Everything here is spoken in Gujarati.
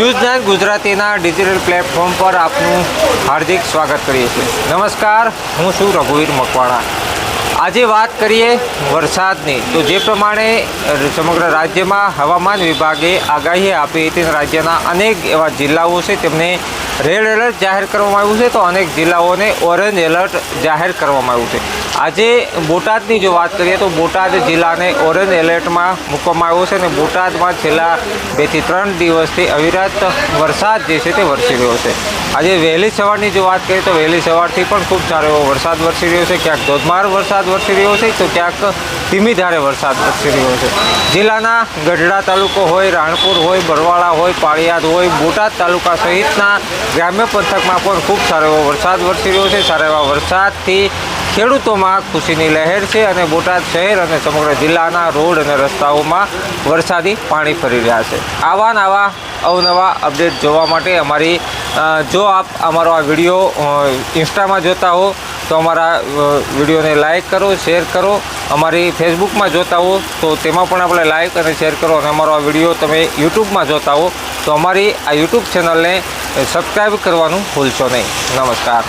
ન્યૂઝ નાઇન ગુજરાતીના ડિજિટલ પ્લેટફોર્મ પર આપનું હાર્દિક સ્વાગત કરીએ છીએ. નમસ્કાર, હું છું રઘુવીર મકવાણા. આજે વાત કરીએ વરસાદની. તો જે પ્રમાણે સમગ્ર રાજ્યમાં હવામાન વિભાગે આગાહી આપી હતી રાજ્યના અનેક એવા જિલ્લાઓ છે, તેમને રેડ એલર્ટ જાહેર કરવામાં આવ્યું છે. તો અનેક જિલ્લાઓને ઓરેન્જ એલર્ટ જાહેર કરવામાં આવ્યું છે. આજે બોટાદની જો વાત કરીએ તો બોટાદ જિલ્લાને ઓરેન્જ એલર્ટમાં મૂકવામાં આવ્યો છે અને બોટાદમાં છેલ્લા બેથી ત્રણ દિવસથી અવિરત વરસાદ જે છે તે વરસી રહ્યો છે. આજે વહેલી સવારની જો વાત કરીએ તો વહેલી સવારથી પણ ખૂબ સારો એવો વરસાદ વરસી રહ્યો છે. ક્યાંક ધોધમાર વરસાદ વરસી રહ્યો છે તો ક્યાંક ધીમી ધારે વરસાદ વરસી રહ્યો છે. જિલ્લાના ગઢડા તાલુકો હોય, રાણપુર હોય, બરવાળા હોય, પાળિયાદ હોય, બોટાદ તાલુકા સહિતના ગ્રામ્ય પંથકમાં પણ ખૂબ સારો એવો વરસાદ વરસી રહ્યો છે. સારા એવા વરસાદથી ખેડૂતોમાં ખુશીની લહેર છે અને બોટાદ શહેર અને સમગ્ર જિલ્લાના રોડ અને રસ્તાઓમાં વરસાદી પાણી ફરી રહ્યા છે. આવા નવા અવનવા અપડેટ જોવા માટે અમારી જો આપ અમારો આ વીડિયો ઇન્સ્ટામાં જોતા હો, તો અમારા વિડીયોને લાઇક કરો, શેર કરો. અમારી ફેસબુકમાં જોતા હો, તો તેમાં પણ આપણે લાઇક અને શેર કરો. અને અમારો આ વીડિયો તમે યુટ્યુબમાં જોતા હો, તો અમારી આ યુટ્યુબ ચેનલને સબસ્ક્રાઈબ કરવાનું ભૂલશો નહીં. નમસ્કાર.